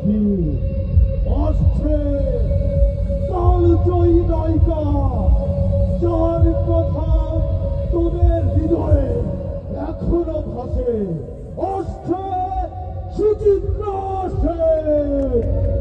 কি তাল কালজয়ী নায়িকা যার কথা তোদের হৃদয়ে এখনও ভাসে। আসছে সুচিত্রা সেন।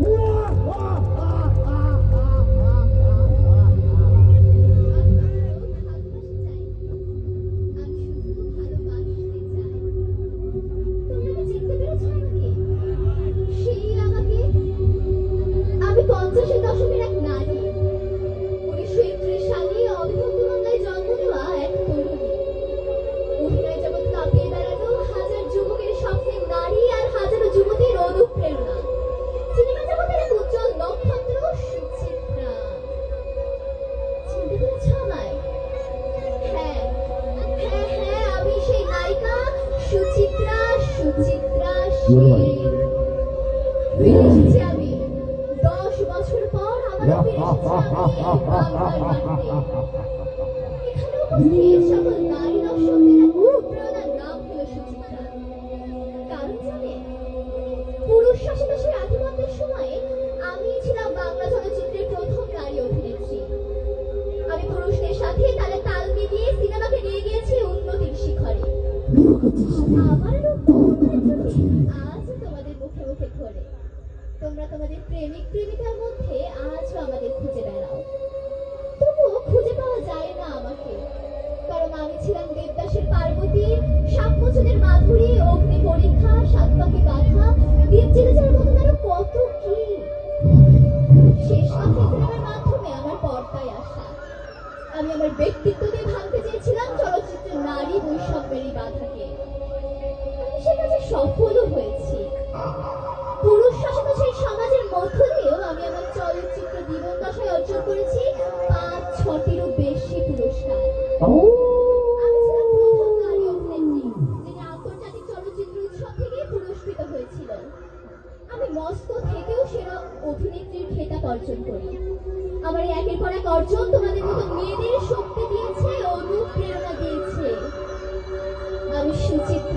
আমি দশ বছর পর আমার ফিরে এসেছি আমি বাংলার মাটিতে। এখানে উপস্থিত সকল নারী দর্শকদের আজ তোমাদের মুখে মুখে ঘোরে। তোমরা তোমাদের প্রেমিক প্রেমিকার মধ্যে আজও আমাদের খুঁজে বেড়াও। তবুও খুঁজে পাওয়া যায় না আমাকে। কারণ আমি ছিলাম দেবদাসের পার্বতী, সাত মাধুরী, অগ্নি পরীক্ষা, সাত পাখি বাধা দ্বীপ জেলেজার মতো কত কি? শেষ পাখি মাধ্যমে আমার পর্দায় আসা। আমি আমার ব্যক্তিত্ব দিয়ে এই বাধাকে। আমি সে কাজে সফলও হয়েছি। পুরুষ শাসিত সেই সমাজের মধ্য দিয়েও আমি আমার চলচ্চিত্র জীবন দশায় অর্জন করেছি, পাঁচ, ছটিরও বেশি পুরস্কার। আন্তর্জাতিক চলচ্চিত্র উৎসব থেকে পুরস্কৃত হয়েছিল আমি মস্কো থেকেও সেরা অভিনেত্রীর খেতাব অর্জন করি। আমার একের পর এক অর্জন তোমাদের মতো মেয়েদের শক্তি দিয়েছে, অনুপ্রেরণা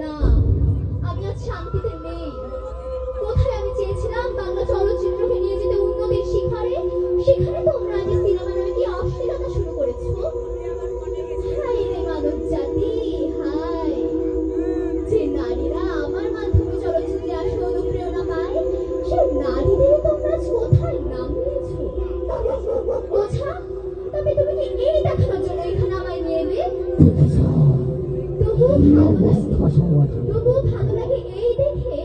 না আমি আজ শান্তিতে দেখে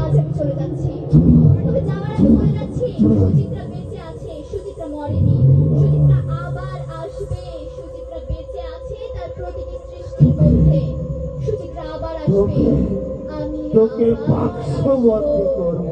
আজ চলে যাচ্ছি, সুচিত্রা বেঁচে আছে, সুচিত্রা মরেনি। সুচিত্রা আবার আসবে, সুচিত্রা বেঁচে আছে তার প্রতিটি সৃষ্টির মধ্যে। সুচিত্রা আবার আসবে। তোকে বাক্সবন্দি। করব